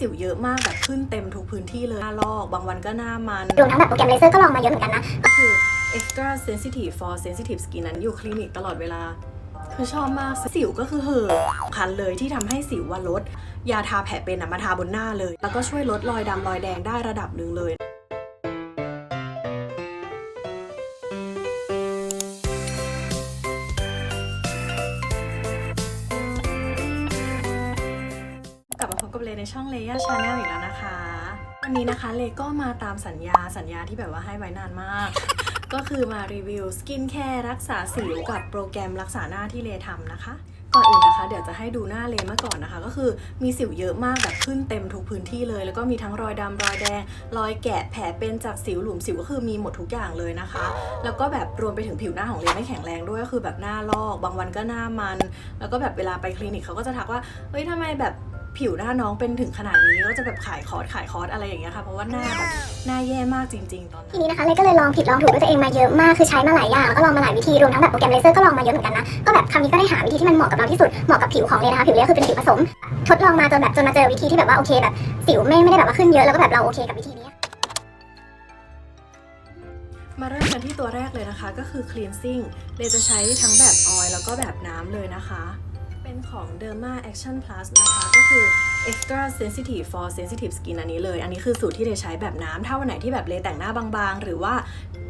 สิวเยอะมากแบบขึ้นเต็มทุกพื้นที่เลยหน้าลอก บางวันก็หน้ามันรวมทั้งแบบโปรแกรมเลเซอร์ก็ลองมาเยอะเหมือนกันนะ ก็คือ extra sensitive for sensitive skin นั้นอยู่คลินิกตลอดเวลา คือชอบมากสิวก็คือเหอะสำคัญเลยที่ทำให้สิวว่าลด ยาทาแผลเป็นอะมาทาบนหน้าเลย แล้วก็ช่วยลดรอยดำรอยแดงได้ระดับหนึ่งเลย ช่องเลย่าชาแนลอีกแล้วนะคะ วันนี้นะคะเลก็มาตามสัญญาสัญญาที่แบบว่าให้ไว้นานมาก ก็คือมารีวิวสกินแคร์รักษาสิวกับโปรแกรมรักษาหน้าที่เลทำนะคะก่อนอื่นนะคะเดี๋ยวจะให้ดูหน้าเลมาก่อนนะคะ ก็คือมีสิวเยอะมากแบบขึ้นเต็มทุกพื้นที่เลย แล้วก็มีทั้งรอยดำรอยแดง รอยแกะแผลเป็นจากสิวหลุมสิวก็คือมีหมดทุกอย่างเลยนะคะ แล้วก็แบบรวมไปถึงผิวหน้าของเลไม่แข็งแรงด้วยก็คือแบบหน้าลอก บางวันก็หน้ามัน แล้วก็แบบเวลาไปคลินิกเขาก็จะทักว่าเฮ้ยทำไมแบบ ผิวหน้าน้องเป็นถึงขนาดนี้ก็จะแบบขายคอร์สขายคอร์สอะไรอย่างเงี้ยค่ะเพราะว่าหน้าแบบหน้าแย่มากจริง ๆ ตอนนั้นทีนี้นะคะเลยก็เลยลองผิดลองถูกด้วยตัวเองมาเยอะมากคือใช้มาหลายอย่างแล้วก็ลองมาหลายวิธีรวมทั้งแบบโปรแกรมเลเซอร์ก็ลองมาเยอะเหมือนกันนะก็แบบครั้งนี้ก็ได้หาวิธีที่มันเหมาะกับเราที่สุดเหมาะกับผิวของเลยนะคะผิวเลยก็คือเป็นผิวผสม ทดลองมาจนแบบจนมาเจอวิธีที่แบบว่าโอเคแบบสิวไม่ไม่ได้แบบว่าขึ้นเยอะแล้วก็แบบเราโอเคกับวิธีนี้มาเริ่มกันที่ตัวแรกเลยนะคะ ก็คือ cleansing เลยจะใช้ทั้งแบบออยล์แล้วก็แบบน้ำเลยนะคะ เป็นของ Derma Action Plus นะคะ ก็คือ extra sensitive for sensitive skin อันนี้เลย อันนี้คือสูตรที่เลใช้แบบน้ำถ้าวันไหนที่แบบเลแต่งหน้าบางๆ หรือว่า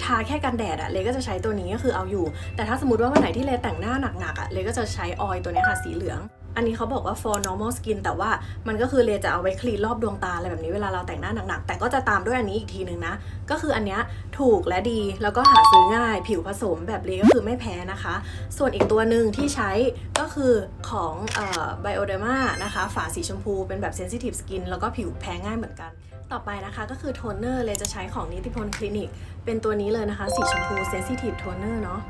ทาแค่กันแดดอะเลก็จะใช้ตัวนี้ก็คือเอาอยู่ แต่ถ้าสมมติว่าวันไหนที่เลแต่งหน้าหนักๆอะเลก็จะใช้ออยล์ตัวนี้ค่ะสีเหลือง อันนี้เขาบอกว่า for normal skin แต่ว่ามันก็คือเลจะเอาไว้คลีนรอบดวงตาอะไรแบบนี้เวลาเราแต่งหน้าหนักๆ แต่ก็จะตามด้วยอันนี้อีกทีนึงนะ ก็คืออันเนี้ยถูกและดีแล้วก็หาซื้อง่าย ผิวผสมแบบเลก็คือไม่แพ้นะคะ ส่วนอีกตัวหนึ่งที่ใช้ก็คือของเอ่อ Bioderma นะคะ ฝาสีชมพูเป็นแบบ sensitive skin แล้วก็ผิวแพ้ง่ายเหมือนกัน ต่อไปนะคะก็คือโทนเนอร์เลยจะใช้ของนิติพลคลินิก เป็นตัวนี้เลยนะคะ สีชมพู sensitive toner เนาะ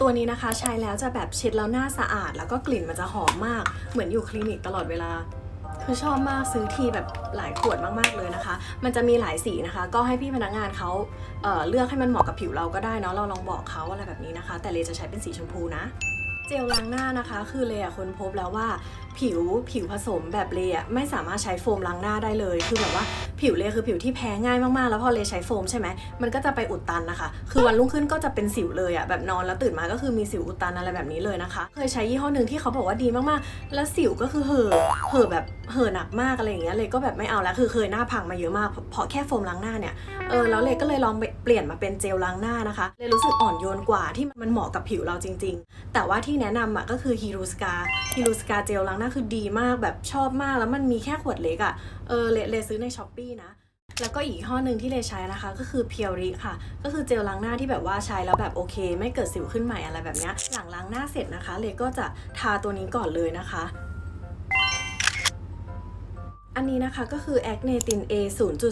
ตัวนี้นะคะใช้แล้วจะแบบเช็ดแล้วหน้าสะอาด แล้วก็กลิ่นมันจะหอมมาก เหมือนอยู่คลินิกตลอดเวลาคือชอบมากซื้อทีแบบหลายขวดมากๆเลยนะคะ มันจะมีหลายสีนะคะ ก็ให้พี่พนักงานเขาเเลือกให้มันเหมาะกับผิวเราก็ได้เนาะเราลองบอกเขาอะไรแบบนี้นะคะ แต่เลจะใช้เป็นสีชมพูนะ เจลล้างหน้านะคะ คือเลยอะคนพบแล้วว่าผิวผิวผสมแบบเลอะไม่สามารถใช้โฟมล้างหน้าได้เลย คือแบบว่าผิวเลคือผิวที่แพ้ง่ายมากๆ แล้วพอเลใช้โฟมใช่ไหมมันก็จะไปอุดตันนะคะ คือวันรุ่งขึ้นก็จะเป็นสิวเลยอะแบบนอนแล้วตื่นมาก็คือมีสิวอุดตันอะไรแบบนี้เลยนะคะ เคยใช้ยี่ห้อหนึ่งที่เขาบอกว่าดีมากๆ แล้วสิวก็คือเห่อะเห่อะแบบเห่อะหนักมากอะไรอย่างเงี้ยเลยก็แบบไม่เอาแล้วคือเคยหน้าพังมาเยอะมากเพราะแค่โฟมล้างหน้าเนี่ยเออแล้วเลยก็เลยลองเปลี่ยนมาเป็นเจลล้างหน้านะคะเลยรู้สึกอ่อนโยนกว่าที่มันเหมาะกับผิวเราจริง ๆ แต่ว่าที่แนะนำอะก็คือฮีรูสกาฮีรูสกาเจลล้างหน้าคือดีมากแบบชอบมากแล้วมันมีแค่ขวดเล็กอะเออเลเลซื้อในช้อปปีนะแล้วก็อีกห้อหนึ่งที่เลใช้นะคะ ก็คือเพียวริค่ะ ก็คือเจลล้างหน้าที่แบบว่าใช้แล้วแบบโอเค ไม่เกิดสิวขึ้นใหม่อะไรแบบนี้หลังล้างหน้าเสร็จนะคะ เลก็จะทาตัวนี้ก่อนเลยนะคะ อันนี้นะคะก็คือ a c n e t i n A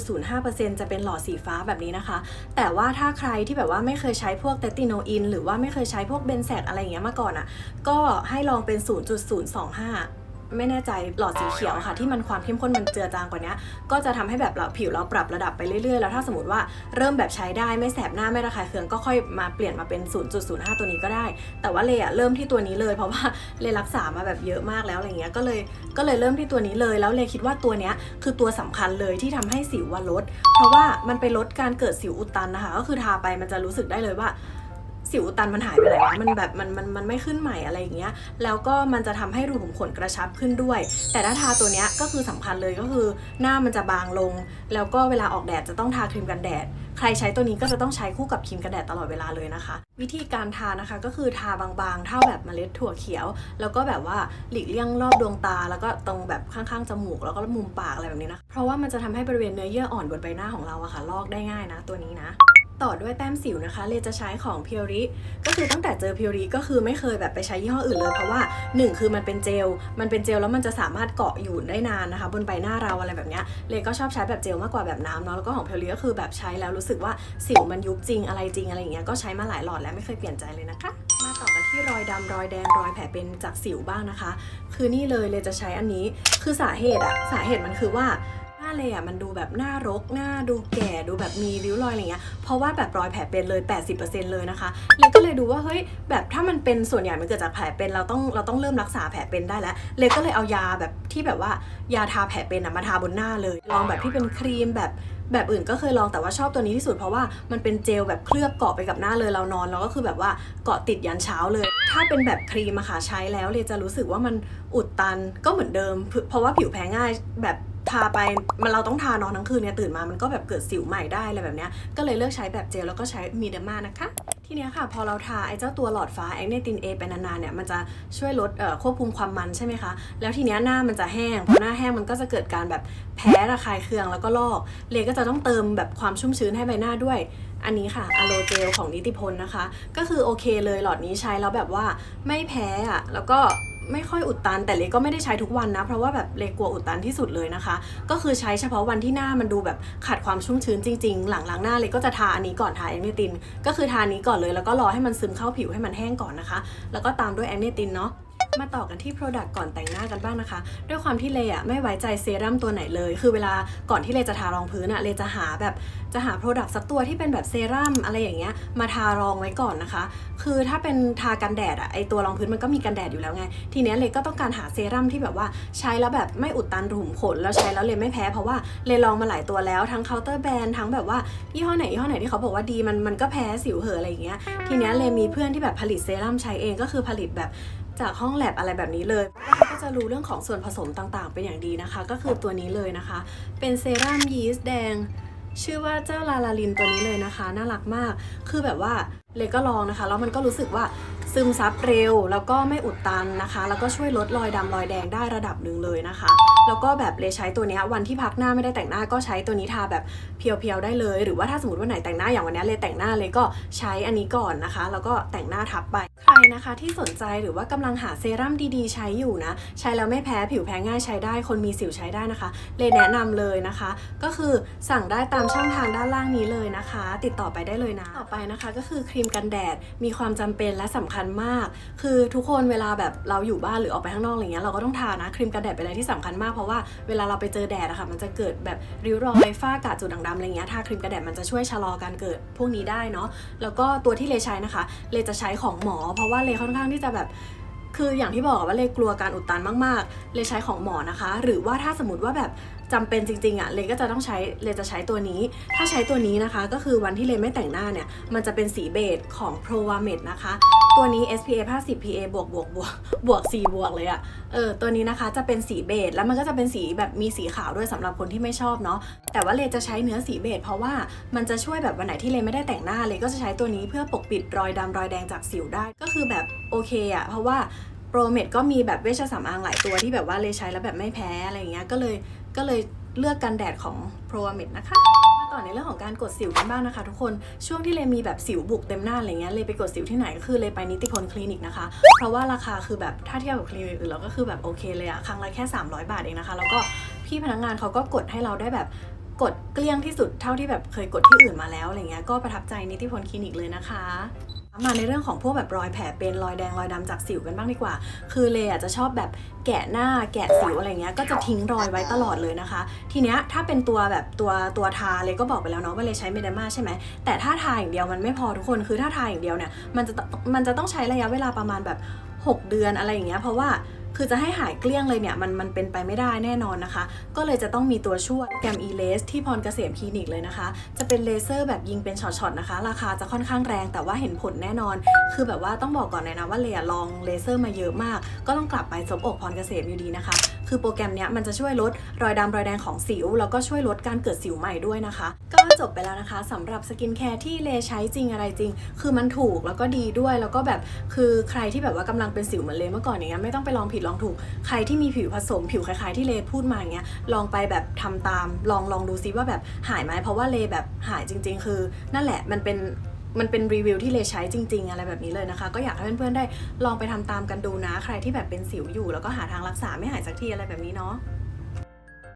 0.05%จะเป็นหลอดสีฟ้าแบบนี้นะคะ แต่ว่าถ้าใครที่แบบว่าไม่เคยใช้พวกเตติโนอินหรือว่าไม่เคยใช้พวกเบนแซดอะไรอย่างเงี้ยมาก่อนอะ่ะ ก็ให้ลองเป็น 0.025 ไม่แน่ใจหลอดสีเขียวค่ะ ที่มันความเข้มข้นมันเจือจางกว่านี้ก็จะทำให้แบบเราผิวเราปรับระดับไปเรื่อยๆ แล้วถ้าสมมติว่าเริ่มแบบใช้ได้ไม่แสบหน้าไม่ระคายเคืองก็ค่อยมาเปลี่ยนมาเป็น 0.05 ตัวนี้ก็ได้ แต่ว่าเลยอะเริ่มที่ตัวนี้เลยเพราะว่าเลยรักษามาแบบเยอะมากแล้วอะไรเงี้ยก็เลยก็เลยเริ่มที่ตัวนี้เลยแล้วเลยคิดว่าตัวเนี้ยคือตัวสำคัญเลยที่ทำให้สิวว่าลด เพราะว่ามันไปลดการเกิดสิวอุดตันนะคะ ก็คือทาไปมันจะรู้สึกได้เลยว่า สิวอุดตันมันหายไปไหนวะมันแบบมันมันมันไม่ขึ้นใหม่อะไรอย่างเงี้ย แล้วก็มันจะทำให้รูขุมขนกระชับขึ้นด้วย แต่ถ้าทาตัวเนี้ยก็คือสำคัญเลยก็คือหน้ามันจะบางลง แล้วก็เวลาออกแดดจะต้องทาครีมกันแดด ใครใช้ตัวนี้ก็จะต้องใช้คู่กับครีมกันแดดตลอดเวลาเลยนะคะ วิธีการทานะคะก็คือทาบางๆ เท่าแบบเมล็ดถั่วเขียว แล้วก็แบบว่าหลีกเลี่ยงรอบดวงตา แล้วก็ตรงแบบข้างๆจมูกแล้วก็มุมปากอะไรแบบนี้นะเพราะว่ามันจะทำให้บริเวณเนื้อเยื่ออ่อนบนใบหน้าของเราอะค่ะลอกได้ง่ายนะ ตัวนี้นะ ต่อด้วยแต้มสิวนะคะ เลจะใช้ของเพียวริก็คือตั้งแต่เจอเพียวริก็คือไม่เคยแบบไปใช้ยี่ห้ออื่นเลยเพราะว่าหนึ่งคือมันเป็นเจล มันเป็นเจลแล้วมันจะสามารถเกาะอยู่ได้นานนะคะ บนใบหน้าเราอะไรแบบเนี้ยเลก็ชอบใช้แบบเจลมากกว่าแบบน้ำเนาะแล้วก็ของเพียวริก็คือแบบใช้แล้วรู้สึกว่าสิวมันยุบจริงอะไรจริงอะไรอย่างเงี้ยก็ใช้มาหลายหลอดแล้วไม่เคยเปลี่ยนใจเลยนะคะ มาต่อกันที่รอยดำรอยแดงรอยแผลเป็นจากสิวบ้างนะคะ คือนี่เลยเลจะใช้อันนี้คือสาเหตุอะสาเหตุมันคือว่า เลยอะมันดูแบบหน้ารกหน้าดูแก่ดูแบบมีริ้วรอยอะไรเงี้ยเพราะว่าแบบรอยแผลเป็นเลย 80%เลยนะคะเลยก็เลยดูว่าเฮ้ยแบบถ้ามันเป็นส่วนใหญ่มันเกิดจากแผลเป็นเราต้องเราต้องเริ่มรักษาแผลเป็นได้แล้วเลยก็เลยเอายาแบบที่แบบว่ายาทาแผลเป็นอะมาทาบนหน้าเลยลองแบบที่เป็นครีมแบบแบบอื่นก็เคยลองแต่ว่าชอบตัวนี้ที่สุดเพราะว่ามันเป็นเจลแบบเคลือบเกาะไปกับหน้าเลยเรานอนเราก็คือแบบว่าเกาะติดยันเช้าเลย ถ้าเป็นแบบครีมอะค่ะใช้แล้วเลยจะรู้สึกว่ามันอุดตันก็เหมือนเดิม เพราะว่าผิวแพ้ง่ายแบบ ทาไปมันเราต้องทานอนทั้งคืนเนี่ยตื่นมามันก็แบบเกิดสิวใหม่ได้อะไรแบบเนี้ยก็เลยเลือกใช้แบบเจลแล้วก็ใช้มีเดอร์มานะคะ ทีเนี้ยค่ะพอเราทาไอ้เจ้าตัวหลอดฟ้าแอคเนตินเอไปนานๆเนี่ยมันจะช่วยลดควบคุมความมันใช่ไหมคะแล้วทีเนี้ยหน้ามันจะแห้งพอหน้าแห้งมันก็จะเกิดการแบบแพ้ระคายเคืองแล้วก็ลอกเลยก็จะต้องเติมแบบความชุ่มชื้นให้ใบหน้าด้วยอันนี้ค่ะอะโลเจลของนิติพลนะคะ ก็คือโอเคเลยหลอดนี้ใช้แล้วแบบว่าไม่แพ้อะแล้วก็ ไม่ค่อยอุดตัน แต่เลก็ไม่ได้ใช้ทุกวันนะ เพราะว่าแบบเลกลัวอุดตันที่สุดเลยนะคะ ก็คือใช้เฉพาะวันที่หน้ามันดูแบบขาดความชุ่มชื้นจริง ๆ หลังล้างหน้าเลยก็จะทาอันนี้ก่อนทาแอนเนติน ก็คือทานี้ก่อนเลยแล้วก็รอให้มันซึมเข้าผิวให้มันแห้งก่อนนะคะ แล้วก็ตามด้วยแอนเนตินเนาะ มาต่อกันที่ Product ก่อนแต่งหน้ากันบ้างนะคะ ด้วยความที่เลอะไม่ไว้ใจเซรั่มตัวไหนเลย คือเวลาก่อนที่เลจะทารองพื้นอะเลจะหาแบบจะหา Product สักตัวที่เป็นแบบเซรั่มอะไรอย่างเงี้ยมาทารองไว้ก่อนนะคะ คือถ้าเป็นทากันแดดอะไอตัวรองพื้นมันก็มีกันแดดอยู่แล้วไง ทีเนี้ยเลก็ต้องการหาเซรั่มที่แบบว่าใช้แล้วแบบไม่อุดตันรูขุมขนแล้วใช้แล้วเลไม่แพ้เพราะว่าเลลองมาหลายตัวแล้วทั้งเคาน์เตอร์แบรนด์ทั้งแบบว่ายี่ห้อไหนยี่ห้อไหนที่เขาบอกว่าดีมันมันก็แพ้สิวเหอะอะไรอย่างเงี้ยทีเนี้ยเลมีเพื่อนที่แบบผลิตเซรั่มใช้เองก็คือผลิตแบบ จากห้องแลบอะไรแบบนี้เลยก็จะรู้เรื่องของส่วนผสมต่างๆ เป็นอย่างดีนะคะ ก็คือตัวนี้เลยนะคะ เป็นเซรั่มยีสต์แดง ชื่อว่าเจ้าลาลาลินตัวนี้เลยนะคะ น่ารักมาก คือแบบว่า เลยก็ลองนะคะ แล้วมันก็รู้สึกว่าซึมซับเร็ว แล้วก็ไม่อุดตันนะคะ แล้วก็ช่วยลดรอยดำรอยแดงได้ระดับหนึ่งเลยนะคะ แล้วก็แบบเลยใช้ตัวนี้วันที่พักหน้าไม่ได้แต่งหน้าก็ใช้ตัวนี้ทาแบบเพียวๆได้เลย หรือว่าถ้าสมมติว่าไหนแต่งหน้าอย่างวันนี้เลยแต่งหน้าเลยก็ใช้อันนี้ก่อนนะคะ แล้วก็แต่งหน้าทับไป ใครนะคะที่สนใจหรือว่ากำลังหาเซรั่มดีๆ ใช้อยู่นะ ใช้แล้วไม่แพ้ผิวแพ้ง่ายใช้ได้ คนมีสิวใช้ได้นะคะ เลยแนะนำเลยนะคะ ก็คือสั่งได้ตามช่องทางด้านล่างนี้เลยนะคะ ติดต่อไปได้เลยนะ ต่อไปนะคะก็คือครีมีมกันแดด มีความจำเป็นและสำคัญมาก คือทุกคนเวลาแบบเราอยู่บ้านหรือออกไปข้างนอกอะไรเงี้ยเราก็ต้องทานะครีมกันแดดเป็นอะไรที่สำคัญมากเพราะว่าเวลาเราไปเจอแดดอะค่ะมันจะเกิดแบบริ้วรอยฝ้ากระจุดด่างดำอะไรเงี้ยทาครีมกันแดดมันจะช่วยชะลอการเกิดพวกนี้ได้เนาะแล้วก็ตัวที่เลใช้นะคะ เลจะใช้ของหมอ เพราะว่าเลค่อนข้างที่จะแบบคืออย่างที่บอกว่าเลกลัวการอุดตันมาก ๆ เลยใช้ของหมอนะคะ หรือว่าถ้าสมมติว่าแบบ จำเป็นจริงๆอะเลก็จะต้องใช้เลจะใช้ตัวนี้ ถ้าใช้ตัวนี้นะคะก็คือวันที่เลไม่แต่งหน้าเนี่ย มันจะเป็นสีเบจของ Pro w a m e d นะคะ ตัวนี้ SPF 50 PA บวกบวกบวกบวก4บวกเลยอะเออตัวนี้นะคะจะเป็นสีเบจแล้วมันก็จะเป็นสีแบบมีสีขาวด้วยสำหรับคนที่ไม่ชอบเนาะแต่ว่าเลจะใช้เนื้อสีเบจเพราะว่ามันจะช่วยแบบวันไหนที่เลไม่ได้แต่งหน้าเลก็จะใช้ตัวนี้เพื่อปกปิดรอยดำรอยแดงจากสิวได้ก็คือแบบโอเคอะเพราะว่าโปรเมดก็มีแบบเวชสำอางหลายตัวที่แบบว่าเลใช้แล้วแบบไม่แพ้อะไรอย่างเงี้ยก็เลย ก็เลยเลือกกันแดดของโปรเมดนะคะ มาต่อในเรื่องของการกดสิวกันบ้างนะคะ ทุกคน ช่วงที่เลมีแบบสิวบุกเต็มหน้าอะไรเงี้ย เลไปกดสิวที่ไหนก็คือเลไปนิติพลคลินิกนะคะ เพราะว่าราคาคือแบบถ้าเทียบกับคลินิกอื่นเราก็คือแบบโอเคเลยอะครั้งละแค่ 300 บาทเองนะคะ แล้วก็พี่พนักงานเขาก็กดให้เราได้แบบกดเกลี้ยงที่สุดเท่าที่แบบเคยกดที่อื่นมาแล้วอะไรเงี้ย ก็ประทับใจนิติพลคลินิกเลยนะคะ มาในเรื่องของพวกแบบรอยแผลเป็นรอยแดงรอยดำจากสิวกันบ้างดีกว่า คือเลยอะจะชอบแบบแกะหน้าแกะสิวอะไรเงี้ยก็จะทิ้งรอยไว้ตลอดเลยนะคะ ทีเนี้ยถ้าเป็นตัวแบบตัวตัวทาเลยก็บอกไปแล้วเนาะว่าเลยใช้เมดามาใช่ไหมแต่ถ้าทาอย่างเดียวมันไม่พอทุกคนคือถ้าทาอย่างเดียวเนี่ยมันจะมันจะต้องใช้ระยะเวลาประมาณแบบ 6 เดือนอะไรอย่างเงี้ยเพราะว่า คือจะให้หายเกลี้ยงเลยเนี่ยมันมันเป็นไปไม่ได้แน่นอนนะคะ ก็เลยจะต้องมีตัวช่วยแกมอีเลสที่พรเกษมคลินิกเลยนะคะ จะเป็นเลเซอร์แบบยิงเป็นช็อตๆนะคะ ราคาจะค่อนข้างแรงแต่ว่าเห็นผลแน่นอน คือแบบว่าต้องบอกก่อนเลยนะว่าเลยลองเลเซอร์มาเยอะมาก ก็ต้องกลับไปสบอกพรเกษมอยู่ดีนะคะ คือโปรแกรมเนี้ยมันจะช่วยลดรอยดำรอยแดงของสิว แล้วก็ช่วยลดการเกิดสิวใหม่ด้วยนะคะ ก็จบไปแล้วนะคะสำหรับสกินแคร์ที่เลใช้จริงอะไรจริง คือมันถูกแล้วก็ดีด้วยแล้วก็แบบคือใครที่แบบว่ากำลังเป็นสิวเหมือนเลเมื่อก่อนอย่างเงี้ยไม่ต้องไปลองผิดลองถูก ใครที่มีผิวผสมผิวคล้ายๆที่เลพูดมาอย่างเงี้ยลองไปแบบทำตามลองลองดูซิว่าแบบหายไหมเพราะว่าเลแบบหายจริง ๆ คือ นั่นแหละมันเป็น มันเป็นรีวิวที่เลใช้จริง ๆ อะไรแบบนี้เลยนะคะ ก็อยากให้เพื่อนๆได้ลองไปทำตามกันดูนะ ใครที่แบบเป็นสิวอยู่ แล้วก็หาทางรักษาไม่หายสักทีอะไรแบบนี้เนาะ